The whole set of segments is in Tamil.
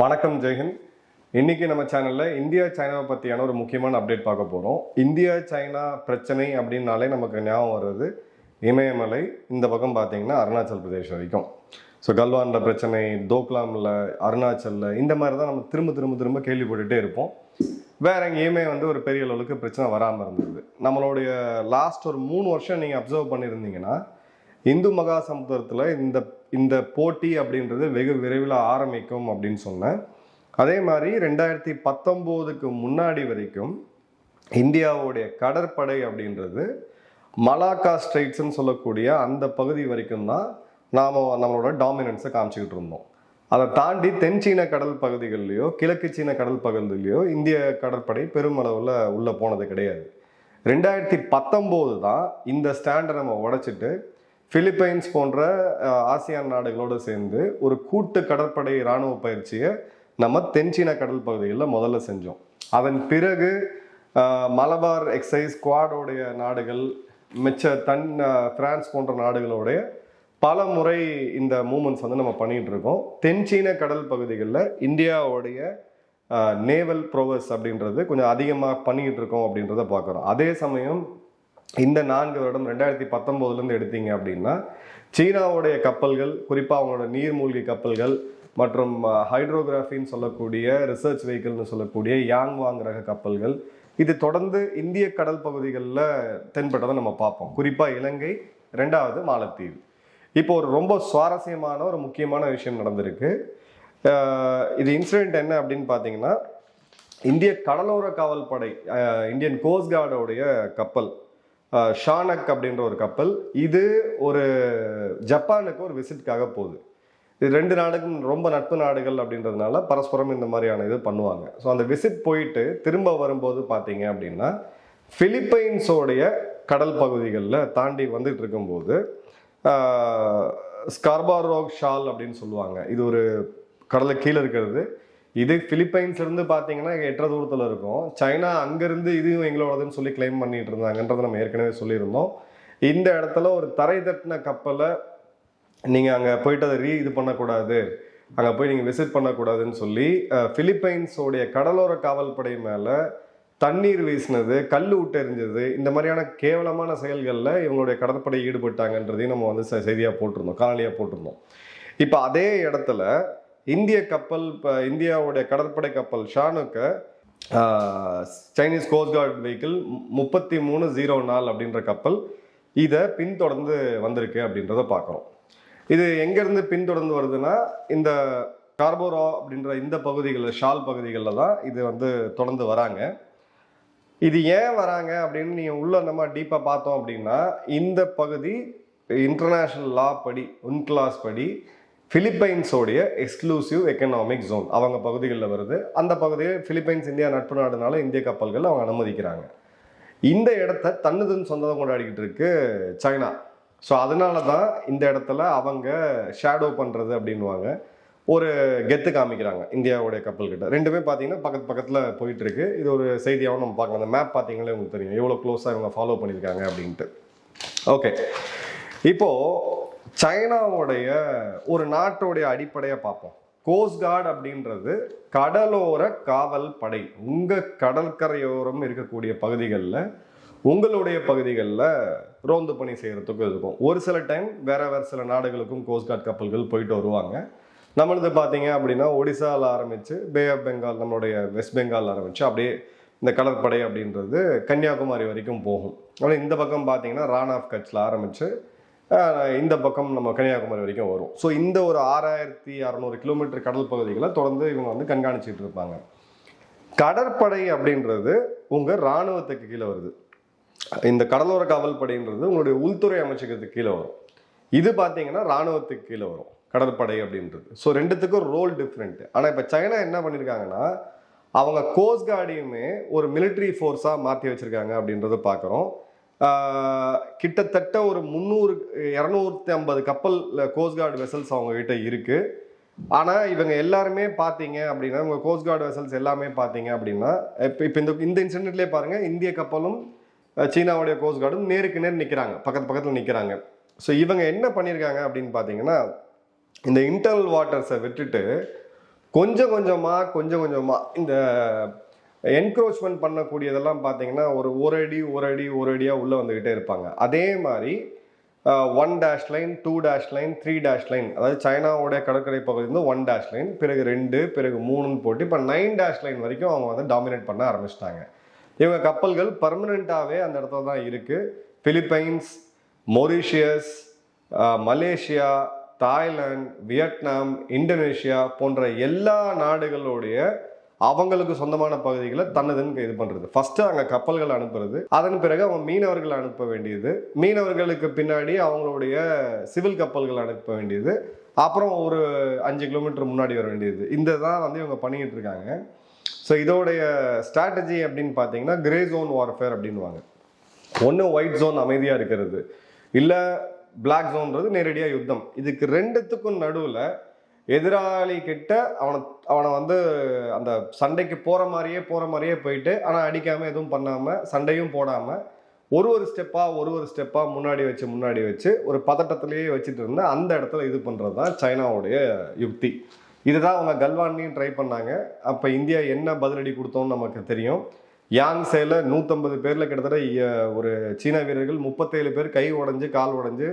வணக்கம் ஜெயஹிந்த் இன்னைக்கு நம்ம சேனல்ல இந்தியா சைனாவை பற்றியான ஒரு முக்கியமான அப்டேட் பார்க்க போறோம். இந்தியா சைனா பிரச்சனை அப்படின்னாலே நமக்கு ஞாபகம் வர்றது இமயமலை. இந்த பக்கம் பார்த்தீங்கன்னா அருணாச்சல் பிரதேஷ் வரைக்கும். ஸோ கல்வானில் பிரச்சனை தோக்லாமில் அருணாச்சலில் இந்த மாதிரி தான் நம்ம திரும்ப திரும்ப திரும்ப கேள்விப்பட்டுட்டே இருப்போம். வேற எங்கேயுமே வந்து ஒரு பெரிய அளவுக்கு பிரச்சனை வராமல் இருந்தது. நம்மளுடைய லாஸ்ட் ஒரு மூணு வருஷம் நீங்கள் அப்சர்வ் பண்ணியிருந்தீங்கன்னா இந்து மகா சமுத்திரத்தில் இந்த இந்த போட்டி அப்படின்றது வெகு விரைவில் ஆரம்பிக்கும் அப்படின்னு சொன்னேன். அதே மாதிரி ரெண்டாயிரத்தி பத்தொம்போதுக்கு முன்னாடி வரைக்கும் இந்தியாவுடைய கடற்படை அப்படின்றது மலாக்கா ஸ்ட்ரைட்ஸ்ன்னு சொல்லக்கூடிய அந்த பகுதி வரைக்கும் தான் நாம் நம்மளோட டாமினன்ஸை காமிச்சிக்கிட்டு இருந்தோம். அதை தாண்டி தென் சீன கடல் பகுதிகள்லையோ கிழக்கு சீன கடல் பகுதியிலையோ இந்திய கடற்படை பெருமளவில் உள்ளே போனது கிடையாது. ரெண்டாயிரத்தி பத்தொம்போது தான் இந்த ஸ்டாண்டை நம்ம உடைச்சிட்டு பிலிப்பைன்ஸ் போன்ற ஆசியான் நாடுகளோடு சேர்ந்து ஒரு கூட்டு கடற்படை இராணுவ பயிற்சியை நம்ம தென்சீன கடல் பகுதிகளில் முதல்ல செஞ்சோம். அதன் பிறகு மலபார் எக்ஸைஸ் குவாடோடைய நாடுகள் மிச்ச தன் பிரான்ஸ் போன்ற நாடுகளோடைய பல முறை இந்த மூமெண்ட்ஸ் வந்து நம்ம பண்ணிகிட்டு இருக்கோம். தென்சீன கடல் பகுதிகளில் இந்தியாவுடைய நேவல் ப்ரோவஸ் அப்படின்றது கொஞ்சம் அதிகமாக பண்ணிக்கிட்டு இருக்கோம் அப்படின்றத பார்க்குறோம். அதே சமயம் இந்த நான்கு வருடம் ரெண்டாயிரத்தி பத்தொம்போதுலேருந்து எடுத்தீங்க அப்படின்னா சீனாவுடைய கப்பல்கள் குறிப்பாக அவங்களோட நீர்மூழ்கி கப்பல்கள் மற்றும் ஹைட்ரோகிராஃபின்னு சொல்லக்கூடிய ரிசர்ச் வெஹிக்கிள்னு சொல்லக்கூடிய யாங்வாங் ரக கப்பல்கள் இது தொடர்ந்து இந்திய கடல் பகுதிகளில் தென்பட்டதை நம்ம பார்ப்போம். குறிப்பாக இலங்கை ரெண்டாவது மாலத்தீவு. இப்போ ஒரு ரொம்ப சுவாரஸ்யமான ஒரு முக்கியமான விஷயம் நடந்திருக்கு. இது இன்சிடென்ட் என்ன அப்படின்னு பார்த்தீங்கன்னா இந்திய கடலோர காவல் படை இந்தியன் கோஸ்ட் கார்டோடைய கப்பல் ஷானக் அப்படின்ற ஒரு கப்பல். இது ஒரு ஜப்பானுக்கு ஒரு விசிட்காக போகுது. இது ரெண்டு நாடுக்கும் ரொம்ப நட்பு நாடுகள் அப்படின்றதுனால பரஸ்பரம் இந்த மாதிரியான இது பண்ணுவாங்க. ஸோ அந்த விசிட் போயிட்டு திரும்ப வரும்போது பார்த்தீங்க அப்படின்னா ஃபிலிப்பைன்ஸோடைய கடல் பகுதிகளில் தாண்டி வந்துட்டு இருக்கும்போது ஸ்கார்பாரோக் ஷால் அப்படின்னு சொல்லுவாங்க. இது ஒரு கடலை கீழே இருக்கிறது. இது பிலிப்பைன்ஸ் இருந்து பார்த்தீங்கன்னா எட்டரை தூரத்தில் இருக்கும். சைனா அங்கேருந்து இதுவும் எங்களோடதுன்னு சொல்லி கிளைம் பண்ணிட்டு இருந்தாங்கன்றதை நம்ம ஏற்கனவே சொல்லியிருந்தோம். இந்த இடத்துல ஒரு தரை தட்டின கப்பலை நீங்கள் அங்கே போயிட்டு அதை ரீ இது பண்ணக்கூடாது. அங்கே போய் நீங்கள் விசிட் பண்ணக்கூடாதுன்னு சொல்லி பிலிப்பைன்ஸோடைய கடலோர காவல்படை மேலே தண்ணீர் வீசினது கல் விட்டெறிஞ்சது இந்த மாதிரியான கேவலமான செயல்களில் இவங்களுடைய கடற்படை ஈடுபட்டாங்கன்றதையும் நம்ம வந்து செய்தியாக போட்டிருந்தோம் காணொலியாக போட்டிருந்தோம். இப்போ அதே இடத்துல இந்திய கப்பல் இப்போ இந்தியாவுடைய கடற்படை கப்பல் ஷானுக்கு சைனீஸ் கோஸ்ட் கார்டு வெஹிக்கிள் முப்பத்தி மூணு ஜீரோ நாலு அப்படின்ற கப்பல் இதை பின்தொடர்ந்து வந்திருக்கு அப்படின்றத பார்க்குறோம் இது எங்கேருந்து பின்தொடர்ந்து வருதுன்னா இந்த கார்போரா அப்படின்ற இந்த பகுதிகளில் ஷால் பகுதிகளில் தான் இது வந்து தொடர்ந்து வராங்க. இது ஏன் வராங்க அப்படின்னு நீங்கள் உள்ள நம்ம டீப்பாக பார்த்தோம் அப்படின்னா இந்த பகுதி இன்டர்நேஷ்னல் லா படி உன்கிளாஸ் படி பிலிப்பைன்ஸோடைய எக்ஸ்க்ளூசிவ் எக்கனாமிக் ஜோன் அவங்க பகுதிகளில் வருது. அந்த பகுதியை பிலிப்பைன்ஸ் இந்தியா நட்பு நாடுனால இந்திய கப்பல்கள் அவங்க அனுமதிக்கிறாங்க. இந்த இடத்த தன்னுதன் சொந்தம் கொண்டாடிக்கிட்டு இருக்கு சைனா. ஸோ அதனால தான் இந்த இடத்துல அவங்க ஷேடோ பண்ணுறது அப்படின்வாங்க ஒரு கெத்து காமிக்கிறாங்க இந்தியாவுடைய கப்பல்கிட்ட. ரெண்டுமே பார்த்தீங்கன்னா பக்கத்து பக்கத்தில் போயிட்டு இருக்கு இது ஒரு செய்தியாகவும் நம்ம பார்க்கலாம். அந்த மேப் பார்த்தீங்களே உங்களுக்கு தெரியும். எவ்வளோ க்ளோஸாக இவங்க ஃபாலோ பண்ணியிருக்காங்க அப்படின்ட்டு. ஓகே இப்போது சைனாவுடைய ஒரு நாட்டோடைய அடிப்படையை பார்ப்போம். கோஸ்ட்கார்டு அப்படின்றது கடலோர காவல் படை. உங்கள் கடற்கரையோரம் இருக்கக்கூடிய பகுதிகளில் உங்களுடைய பகுதிகளில் ரோந்து பணி செய்கிறதுக்கும் இருக்கும். ஒரு சில டைம் வேற வேறு சில நாடுகளுக்கும் கோஸ்ட் கார்டு கப்பல்கள் போயிட்டு வருவாங்க. நம்மளது பார்த்தீங்க அப்படின்னா ஒடிசாவில் ஆரம்பித்து பே ஆஃப் பெங்கால் நம்மளுடைய வெஸ்ட் பெங்கால் ஆரம்பித்து அப்படியே இந்த கடற்படை அப்படின்றது கன்னியாகுமரி வரைக்கும் போகும். ஆனால் இந்த பக்கம் பார்த்தீங்கன்னா ரான் ஆஃப் கட்சில் ஆரம்பித்து இந்த பக்கம் நம்ம கன்னியாகுமரி வரைக்கும் வரும். ஸோ இந்த ஒரு ஆறாயிரத்தி அறநூறு கிலோமீட்டர் கடல் பகுதிகளை தொடர்ந்து இவங்க வந்து கண்காணிச்சிட்டு இருப்பாங்க. கடற்படை அப்படின்றது உங்கள் இராணுவத்துக்கு கீழே வருது. இந்த கடலோர காவல் படைன்றது உங்களுடைய உள்துறை அமைச்சகத்துக்கு கீழே வரும். இது பார்த்தீங்கன்னா இராணுவத்துக்கு கீழே வரும் கடற்படை அப்படின்றது. ஸோ ரெண்டுத்துக்கும் ரோல் டிஃப்ரெண்ட் ஆனால் இப்போ சைனா என்ன பண்ணியிருக்காங்கன்னா அவங்க கோஸ்ட் கார்டையுமே ஒரு மிலிட்ரி ஃபோர்ஸாக மாற்றி வச்சுருக்காங்க அப்படின்றத பார்க்குறோம் கிட்டத்தட்ட ஒரு முந்நூறு இரநூத்தி ஐம்பது கப்பல் கோஸ்ட்கார்டு வெசல்ஸ் அவங்கக்கிட்ட இருக்குது ஆனால் இவங்க எல்லாருமே பார்த்தீங்க அப்படின்னா உங்கள் கோஸ்ட்கார்டு வெசல்ஸ் எல்லாமே பார்த்தீங்க அப்படின்னா இப்போ இப்போ இந்த இந்த இன்சிடென்ட்லேயே பாருங்கள் இந்திய கப்பலும் சீனாவுடைய கோஸ்ட்கார்டும் நேருக்கு நேர் நிற்கிறாங்க பக்கத்து பக்கத்தில் நிற்கிறாங்க ஸோ இவங்க என்ன பண்ணியிருக்காங்க அப்படின்னு பார்த்தீங்கன்னா இந்த இன்டர்னல் வாட்டர்ஸை விட்டுட்டு கொஞ்சம் கொஞ்சமாக கொஞ்சம் கொஞ்சமாக இந்த என்க்ரோச்மெண்ட் பண்ணக்கூடியதெல்லாம் பார்த்தீங்கன்னா ஒரு ஒரு அடி ஒரு அடி ஒரு அடியாக உள்ளே வந்துக்கிட்டே இருப்பாங்க. அதே மாதிரி one dash line two dash line three dash line அதாவது சைனாவுடைய கடற்கரை பகுதியிலிருந்து ஒன் டேஷ் லைன் பிறகு ரெண்டு பிறகு மூணுன்னு போட்டு இப்போ நைன் டேஷ் லைன் வரைக்கும் அவங்க வந்து டாமினேட் பண்ண ஆரம்பிச்சிட்டாங்க. இவங்க கப்பல்கள் பர்மனெண்ட்டாகவே அந்த இடத்துல தான் இருக்குது Philippines Mauritius Malaysia Thailand Vietnam Indonesia போன்ற எல்லா நாடுகளுடைய அவங்களுக்கு சொந்தமான பகுதிகளை தன்னதுன்னு இது பண்ணுறது ஃபஸ்ட்டு அங்கே கப்பல்கள் அனுப்புறது. அதன் பிறகு அவங்க மீனவர்கள் அனுப்ப வேண்டியது. மீனவர்களுக்கு பின்னாடி அவங்களுடைய சிவில் கப்பல்கள் அனுப்ப வேண்டியது. அப்புறம் ஒரு அஞ்சு கிலோமீட்டர் முன்னாடி வர வேண்டியது. இந்த தான் வந்து இவங்க பண்ணிக்கிட்டு இருக்காங்க. ஸோ இதோடைய ஸ்ட்ராட்டஜி அப்படின்னு பார்த்தீங்கன்னா கிரே ஜோன் வார்ஃபேர் அப்படின்வாங்க ஒன்று ஒயிட் ஜோன் அமைதியாக இருக்கிறது. இல்லை பிளாக் ஜோன்றது நேரடியாக யுத்தம். இதுக்கு ரெண்டுத்துக்கும் நடுவில் எதிராளி கிட்ட அவனை அவனை வந்து அந்த சண்டைக்கு போகிற மாதிரியே போகிற மாதிரியே போயிட்டு ஆனால் அடிக்காமல் எதுவும் பண்ணாமல் சண்டையும் போடாமல் ஒரு ஒரு ஸ்டெப்பாக ஒரு ஒரு ஸ்டெப்பாக முன்னாடி வச்சு முன்னாடி வச்சு ஒரு பதட்டத்திலேயே வச்சுட்டு இருந்த அந்த இடத்துல இது பண்ணுறது தான் சைனாவுடைய யுக்தி. இதுதான் அவங்க கல்வான்லையும் ட்ரை பண்ணாங்க. அப்போ இந்தியா என்ன பதிலடி கொடுத்தோன்னு நமக்கு தெரியும். யாங்சேல நூற்றம்பது பேரில் கிட்டத்தட்ட ஒரு சீன வீரர்கள் முப்பத்தேழு பேர் கை உடைஞ்சு கால் உடைஞ்சு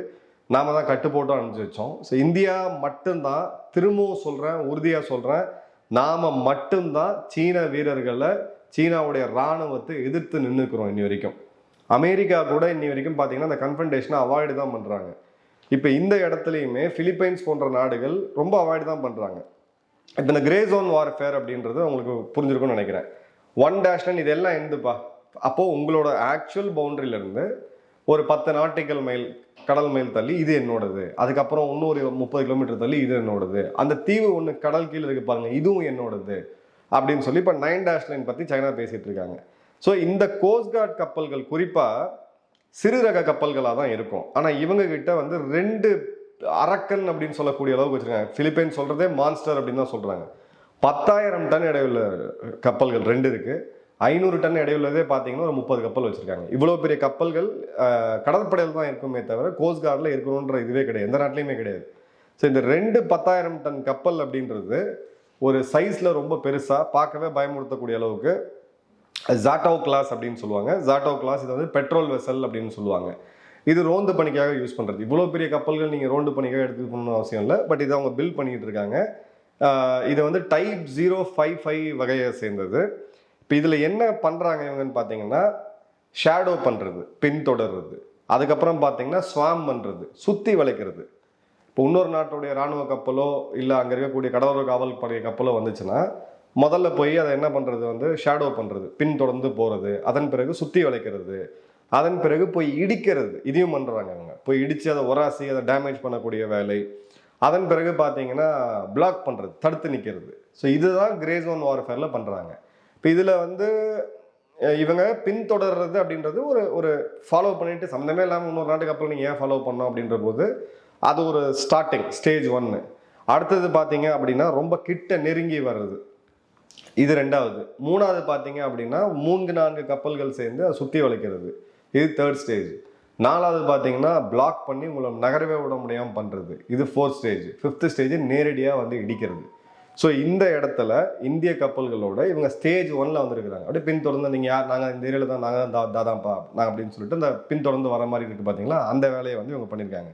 நாம் தான் கட்டு போட்டு அனுப்பிச்சு வச்சோம். ஸோ இந்தியா மட்டும்தான் திரும்பவும் சொல்கிறேன் உறுதியாக சொல்கிறேன் நாம் மட்டும்தான் சீன வீரர்களை சீனாவுடைய இராணுவத்தை எதிர்த்து நின்றுக்கிறோம் இன்னி வரைக்கும். அமெரிக்கா கூட இன்னி வரைக்கும் பார்த்தீங்கன்னா அந்த கன்ஃபன்டேஷனை அவாய்டு தான் பண்ணுறாங்க இப்போ இந்த இடத்துலையுமே ஃபிலிப்பைன்ஸ் போன்ற நாடுகள் ரொம்ப அவாய்டு தான் பண்ணுறாங்க இப்போ இந்த கிரே ஜோன் வார்ஃபேர் அப்படின்றது உங்களுக்கு புரிஞ்சிருக்கும்னு நினைக்கிறேன். ஒன் டேஷ்டன் இதெல்லாம் எந்துப்பா. அப்போது உங்களோட ஆக்சுவல் பவுண்டரியிலேருந்து ஒரு பத்து நாட்டிக்கல் மைல் கடல் மைல் தள்ளி இது என்னோடது. அதுக்கப்புறம் இன்னொரு முப்பது கிலோமீட்டர் தள்ளி இது என்னோடது. அந்த தீவு ஒன்று கடல் கீழே இருக்கு பாருங்க இதுவும் என்னோடது. அப்படின்னு சொல்லி இப்போ நைன் டேஷ் லைன் பற்றி சைனா பேசிட்டு இருக்காங்க. ஸோ இந்த கோஸ்ட்கார்ட் கப்பல்கள் குறிப்பாக சிறு ரக கப்பல்களாக தான் இருக்கும். ஆனால் இவங்க கிட்ட வந்து ரெண்டு அரக்கன் அப்படின்னு சொல்லக்கூடிய அளவுக்கு வச்சுருக்காங்க. ஃபிலிப்பைன் சொல்கிறதே மான்ஸ்டர் அப்படின்னு தான் சொல்கிறாங்க பத்தாயிரம் டன் இடையுள்ள கப்பல்கள் ரெண்டு இருக்குது ஐநூறு டன் எடையுள்ளதே பார்த்தீங்கன்னா ஒரு முப்பது கப்பல் வச்சுருக்காங்க. இவ்வளோ பெரிய கப்பல்கள் கடற்படையில் தான் இருக்குமே தவிர கோஸ்ட்கார்டில் இருக்கணுன்ற இதுவே கிடையாது. எந்த நாட்டிலையுமே கிடையாது. ஸோ இந்த ரெண்டு பத்தாயிரம் டன் கப்பல் அப்படின்றது ஒரு சைஸில் ரொம்ப பெருசாக பார்க்கவே பயமுறுத்தக்கூடிய அளவுக்கு ஜாட்டோ கிளாஸ் அப்படின்னு சொல்லுவாங்க. ஜாட்டோ கிளாஸ் இது வந்து பெட்ரோல் வெசல் அப்படின்னு சொல்லுவாங்க. இது ரோந்து பணிக்காக யூஸ் பண்ணுறது இவ்வளோ பெரிய கப்பல்கள் நீங்கள் ரோந்து பணிக்காக எடுத்துக்கணும்னு அவசியம் இல்லை. பட் இதை அவங்க பில் பண்ணிகிட்டு இருக்காங்க. இது வந்து டைப் ஜீரோ ஃபைவ் ஃபைவ் வகையை சேர்ந்தது. இப்போ இதில் என்ன பண்ணுறாங்க இவங்கன்னு பார்த்தீங்கன்னா ஷேடோ பண்ணுறது பின்தொடர்றது. அதுக்கப்புறம் பார்த்தீங்கன்னா ஸ்வாம் பண்ணுறது சுற்றி வளைக்கிறது. இப்போ இன்னொரு நாட்டுடைய ராணுவ கப்பலோ இல்லை அங்கே இருக்கக்கூடிய கடலோர காவல் படை கப்பலோ வந்துச்சுன்னா முதல்ல போய் அதை என்ன பண்ணுறது வந்து ஷேடோ பண்ணுறது பின் தொடர்ந்து போகிறது அதன் பிறகு சுற்றி வளைக்கிறது அதன் பிறகு போய் இடிக்கிறது. இதையும் பண்ணுறாங்க அவங்க போய் இடித்து அதை உராசி அதை டேமேஜ் பண்ணக்கூடிய வேலை. அதன் பிறகு பார்த்தீங்கன்னா பிளாக் பண்ணுறது தடுத்து நிற்கிறது ஸோ இதுதான் கிரே ஜோன் வார்ஃபேரில் பண்ணுறாங்க இப்போ இதில் வந்து இவங்க பின்தொடர்றது அப்படின்றது ஒரு ஒரு ஃபாலோ பண்ணிட்டு சம்மந்தமே இல்லாமல் இன்னொரு நாட்டு அப்புறம் நீங்கள் ஏன் ஃபாலோ பண்ணோம் அப்படின்ற போது அது ஒரு ஸ்டார்டிங் ஸ்டேஜ் ஒன்று அடுத்தது பார்த்தீங்க அப்படின்னா ரொம்ப கிட்ட நெருங்கி வர்றது. இது ரெண்டாவது. மூணாவது பார்த்தீங்க அப்படின்னா மூன்று நான்கு கப்பல்கள் சேர்ந்து அதை சுற்றி வளைக்கிறது. இது தேர்ட் ஸ்டேஜ் நாலாவது பார்த்தீங்கன்னா பிளாக் பண்ணி உங்களை நகரவே விட முடியாமல் பண்ணுறது இது ஃபோர்த் ஸ்டேஜ் ஃபிஃப்த் ஸ்டேஜ் நேரடியாக வந்து இடிக்கிறது. ஸோ இந்த இடத்துல இந்திய கப்பல்களோட இவங்க ஸ்டேஜ் ஒன்ல வந்திருக்கிறாங்க. அப்படியே பின்தொடர்ந்து நீங்கள் யார் நாங்கள் இந்த ஏரியாவில் தான் நாங்கள் தான் தாதாப்பா நாங்கள் அப்படின்னு சொல்லிட்டு இந்த பின்தொடர்ந்து வர மாதிரி இருக்குது பார்த்தீங்களா அந்த வேலையை வந்து இவங்க பண்ணியிருக்காங்க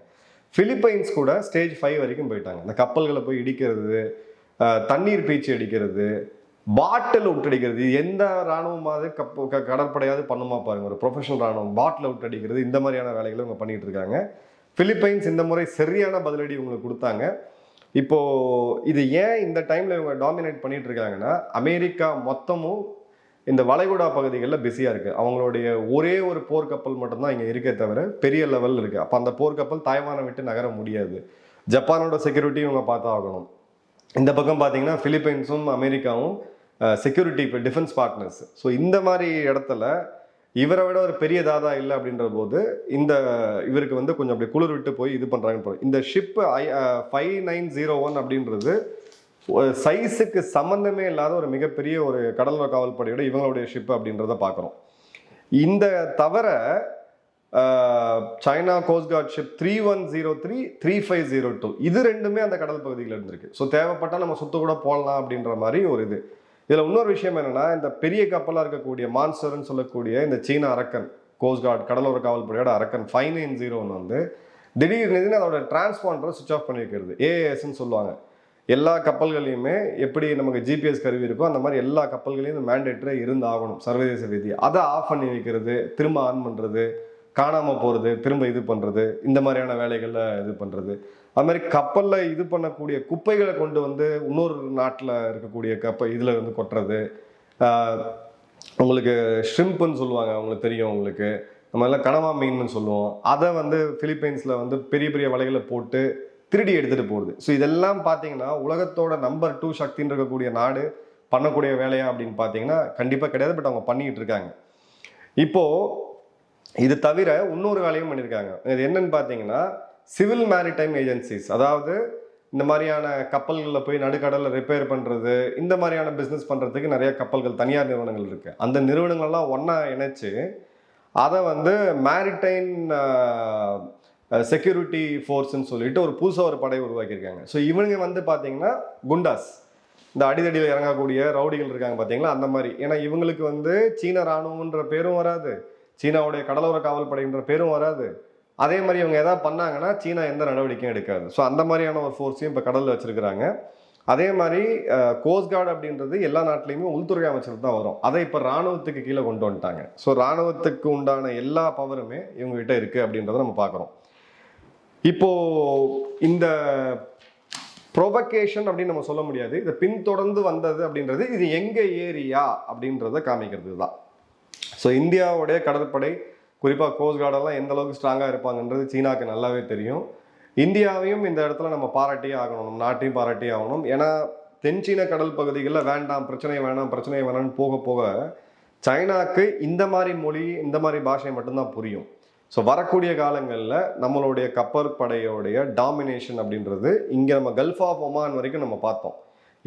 பிலிப்பைன்ஸ் கூட ஸ்டேஜ் ஃபைவ் வரைக்கும் போயிட்டாங்க. இந்த கப்பல்களை போய் இடிக்கிறது தண்ணீர் பீச்சு அடிக்கிறது பாட்டில் விட்டடிக்கிறது எந்த ராணுவமாவது கப்ப க- கடற்படையாவது பண்ணுமா பாருங்க. ஒரு ப்ரொஃபஷனல் ராணுவம் பாட்டில் விட்டடிக்கிறது இந்த மாதிரியான வேலைகளை இவங்க பண்ணிட்டு இருக்காங்க. பிலிப்பைன்ஸ் இந்த முறை சரியான பதிலடி இவங்களுக்கு கொடுத்தாங்க. இப்போ இது ஏன் இந்த டைமில் இவங்க டாமினேட் பண்ணிட்டு இருக்காங்கன்னா அமெரிக்கா மொத்தமும் இந்த வளைகுடா பகுதிகளில் பிஸியாக இருக்குது அவங்களுடைய ஒரே ஒரு போர்க்கப்பல் மட்டும்தான் இங்கே இருக்கே தவிர பெரிய லெவலில் இருக்குது அப்போ அந்த போர்க்கப்பல் தாய்வானை விட்டு நகர முடியாது. ஜப்பானோட செக்யூரிட்டி இவங்க பார்த்தா ஆகணும் இந்த பக்கம் பார்த்தீங்கன்னா ஃபிலிப்பைன்ஸும் அமெரிக்காவும் செக்யூரிட்டி இப்போ டிஃபென்ஸ் பார்ட்னர்ஸ் ஸோ இந்த மாதிரி இடத்துல இவரை விட ஒரு பெரிய தாதா இல்லை அப்படின்ற போது இந்த இவருக்கு வந்து கொஞ்சம் அப்படி குளிர் விட்டு போய் இது பண்ணுறாங்கன்னு இந்த ship I five nine zero one அப்படின்றது சைஸுக்கு சம்மந்தமே இல்லாத ஒரு மிகப்பெரிய ஒரு கடலோர காவல் படையோட இவங்களுடைய ஷிப் அப்படின்றத பார்க்குறோம். இந்த தவிர China coast guard ship three one zero three three five zero two இது ரெண்டுமே அந்த கடல் பகுதியில் இருந்திருக்கு. ஸோ தேவைப்பட்டால் நம்ம சுத்த கூட போடலாம் அப்படின்ற மாதிரி ஒரு இது. இதில் இன்னொரு விஷயம் என்னன்னா இந்த பெரிய கப்பலாக இருக்கக்கூடிய மான்சர்னு சொல்லக்கூடிய இந்த சீன அரக்கன் கோஸ்ட்கார்டு கடலோர காவல்படையோட அரக்கன் ஃபைவ் நைன் ஜீரோன்னு வந்து திடீர்னு அதோட டிரான்ஸ்பாண்டரை சுவிச் ஆஃப் பண்ணி ஏஎஸ்ன்னு சொல்லுவாங்க. எல்லா கப்பல்களையுமே எப்படி நமக்கு ஜிபிஎஸ் கருவி இருக்கோ அந்த மாதிரி எல்லா கப்பல்களையும் இந்த இருந்து ஆகணும் சர்வதேச ரீதி அதை ஆஃப் பண்ணி வைக்கிறது திரும்ப ஆன் பண்ணுறது காணாமல் போகிறது திரும்ப இது பண்ணுறது இந்த மாதிரியான வேலைகளில் இது பண்ணுறது அது மாதிரி கப்பலில் இது பண்ணக்கூடிய குப்பைகளை கொண்டு வந்து இன்னொரு நாட்டில் இருக்கக்கூடிய கப்பை இதில் வந்து கொட்டுறது. உங்களுக்கு ஷ்ரிம்ப்னு சொல்லுவாங்க அவங்களுக்கு தெரியும் உங்களுக்கு. நம்ம எல்லாம் கனவா மீன் சொல்லுவோம். அதை வந்து பிலிப்பைன்ஸில் வந்து பெரிய பெரிய வலைகளை போட்டு திருடி எடுத்துகிட்டு போகுது ஸோ இதெல்லாம் பார்த்தீங்கன்னா உலகத்தோட நம்பர் டூ சக்தின்னு இருக்கக்கூடிய நாடு பண்ணக்கூடிய வேலையா அப்படின்னு பார்த்தீங்கன்னா கண்டிப்பாக கிடையாது. பட் அவங்க பண்ணிக்கிட்டு இருக்காங்க. இப்போது இது தவிர இன்னொரு வேலையும் பண்ணியிருக்காங்க. இது என்னன்னு பார்த்தீங்கன்னா சிவில் மேரிடைம் ஏஜென்சிஸ் அதாவது இந்த மாதிரியான கப்பல்களில் போய் நடுக்கடலில் ரிப்பேர் பண்ணுறது இந்த மாதிரியான பிஸ்னஸ் பண்ணுறதுக்கு நிறைய கப்பல்கள் தனியார் நிறுவனங்கள் இருக்குது அந்த நிறுவனங்கள்லாம் ஒன்றா இணைச்சு அதை வந்து மேரிடைம் செக்யூரிட்டி ஃபோர்ஸ்ன்னு சொல்லிட்டு ஒரு புதுசாக ஒரு படை உருவாக்கியிருக்காங்க. ஸோ இவங்க வந்து பார்த்தீங்கன்னா குண்டாஸ். இந்த அடிதடியில் இறங்கக்கூடிய ரவுடிகள் இருக்காங்க பார்த்தீங்களா? அந்த மாதிரி. ஏன்னா இவங்களுக்கு வந்து சீன ராணுவம்ன்ற பேரும் வராது. சீனாவுடைய கடலோர காவல் படைன்ற பேரும் வராது. அதே மாதிரி இவங்க எதாவது பண்ணாங்கன்னா சீனா எந்த நடவடிக்கையும் எடுக்காது. ஸோ அந்த மாதிரியான ஒரு ஃபோர்ஸையும் இப்போ கடலில் வச்சிருக்கிறாங்க. அதே மாதிரி கோஸ்ட் கார்டு அப்படின்றது எல்லா நாட்டிலையுமே உள்துறை அமைச்சர் தான் வரும். அதை இப்போ ராணுவத்துக்கு கீழே கொண்டு வந்துட்டாங்க. ஸோ ராணுவத்துக்கு உண்டான எல்லா பவருமே இவங்ககிட்ட இருக்குது இருக்கு அப்படின்றத நம்ம பார்க்குறோம். இப்போ இந்த ப்ரொவகேஷன் அப்படின்னு நம்ம சொல்ல முடியாது. இதை பின்தொடர்ந்து வந்தது அப்படின்றது இது எங்க ஏரியா அப்படின்றத காமிக்கிறது தான் ஸோ இந்தியாவுடைய கடற்படை குறிப்பாக கோஸ்ட் கார்டெல்லாம் எந்த அளவுக்கு ஸ்ட்ராங்காக இருப்பாங்கன்றது சீனாவுக்கு நல்லாவே தெரியும். இந்தியாவையும் இந்த இடத்துல நம்ம பாராட்டியே ஆகணும் நம்ம நாட்டையும் பாராட்டியே ஆகணும். ஏன்னா தென்சீன கடல் பகுதிகளில் வேண்டாம் பிரச்சனை வேணாம் பிரச்சனை வேணாம்னு போக போக சைனாவுக்கு இந்த மாதிரி மொழி இந்த மாதிரி பாஷை மட்டும்தான் புரியும். ஸோ வரக்கூடிய காலங்களில் நம்மளுடைய கப்பற்படையோடைய டாமினேஷன் அப்படின்றது இங்கே நம்ம கல்ஃப் ஆஃப் ஒமான் வரைக்கும் நம்ம பார்த்தோம்.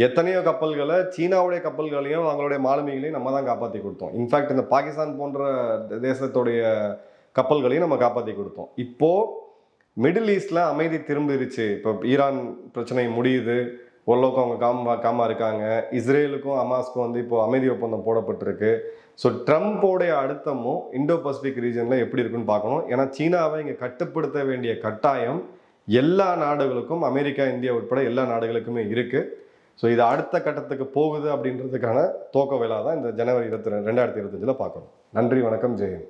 எத்தனையோ கப்பல்களை சீனாவுடைய கப்பல்களையும் அவங்களுடைய மாலுமிகளையும் நம்ம தான் காப்பாற்றி கொடுத்தோம். இன்ஃபேக்ட் இந்த பாகிஸ்தான் போன்ற தேசத்துடைய கப்பல்களையும் நம்ம காப்பாற்றி கொடுத்தோம். இப்போது மிடில் ஈஸ்டில் அமைதி திரும்பிருச்சு. இப்போ ஈரான் பிரச்சனை முடியுது. ஓரளவுக்கு அவங்க காமா காமா இருக்காங்க. இஸ்ரேலுக்கும் அமாஸ்க்கும் வந்து இப்போது அமைதி ஒப்பந்தம் போடப்பட்டிருக்கு. ஸோ ட்ரம்ப்போடைய அழுத்தமும் இண்டோ பசிபிக் ரீஜனில் எப்படி இருக்குன்னு பார்க்கணும். ஏன்னா சீனாவை இங்கே கட்டுப்படுத்த வேண்டிய கட்டாயம் எல்லா நாடுகளுக்கும் அமெரிக்கா இந்தியா உட்பட எல்லா நாடுகளுக்குமே இருக்குது ஸோ இது அடுத்த கட்டத்துக்கு போகுது அப்படின்றதுக்கான தோக்க விழா தான் இந்த ஜனவரி இருபத்தி ரெண்டாயிரத்தி இருபத்தஞ்சில் பார்க்கணும். நன்றி வணக்கம் ஜெயம்